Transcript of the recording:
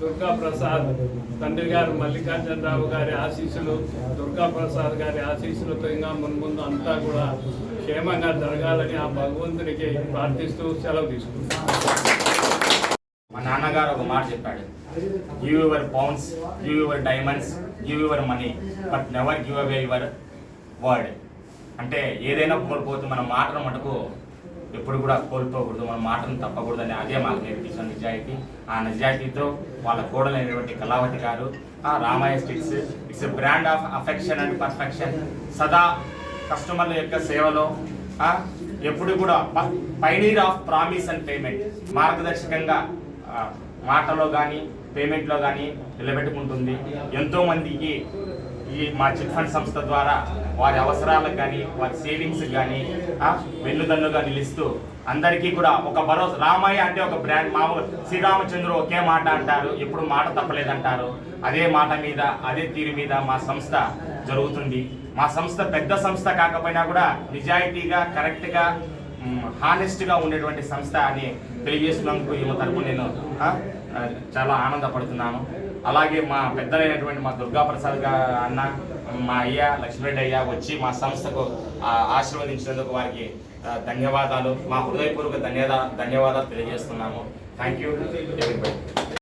దుర్గా ప్రసాద్ తండ్రి గారు మల్లికార్జునరావు గారి ఆశీస్సులు దుర్గా ప్రసాద్ గారి ఆశీస్సులతో ఇంకా మున్ముందు అంతా కూడా క్షేమంగా జరగాలని ఆ భగవంతునికి ప్రార్థిస్తూ సెలవు తీసుకుంటాం మా నాన్నగారు ఒక మాట చెప్పాడు. Give your pounds give your diamonds give your money but never give away your word అంటే ఏదైనా కోల్పోతే మన మాటను మటుకు ఎప్పుడు కూడా కోల్పోకూడదు మన మాటను తప్పకూడదని అదే మాకు నేర్పించిన నిజాయితీ. ఆ నిజాయితీతో వాళ్ళ కోడలైనటువంటి కళావతి గారు ఆ రామాయ sticks it's a brand of affection and perfection. సదా కస్టమర్ల యొక్క సేవలో ఎప్పుడు కూడా pioneer of promise and payment. మార్గదర్శకంగా మాటలో కానీ పేమెంట్లో కానీ నిలబెట్టుకుంటుంది. ఎంతోమందికి ఈ మా చిట్ ఫండ్ సంస్థ ద్వారా వారి అవసరాలకు కానీ వారి సేవింగ్స్ కానీ వెన్నుదన్నుగా నిలుస్తూ అందరికీ కూడా ఒక భరోసా రామయ్య అంటే ఒక బ్రాండ్ మామూలు శ్రీరామచంద్రుడు ఒకే మాట అంటారు ఎప్పుడు మాట తప్పలేదంటారు. అదే మాట మీద అదే తీరు మీద మా సంస్థ జరుగుతుంది. మా సంస్థ పెద్ద సంస్థ కాకపోయినా కూడా నిజాయితీగా కరెక్ట్గా హానెస్ట్గా ఉండేటువంటి సంస్థ అని తెలియజేస్తున్నందుకు ఈమె తరపు నేను. చాలా ఆనందపడుతున్నాను. అలాగే మా పెద్దలైనటువంటి మా దుర్గా ప్రసాద్ అన్న మా అయ్య లక్ష్మీరెడ్డి అయ్య వచ్చి మా సంస్థకు ఆశీర్వదించినందుకు వారికి ధన్యవాదాలు. మా హృదయపూర్వక ధన్యవాదాలు ధన్యవాదాలు తెలియజేస్తున్నాము. Thank you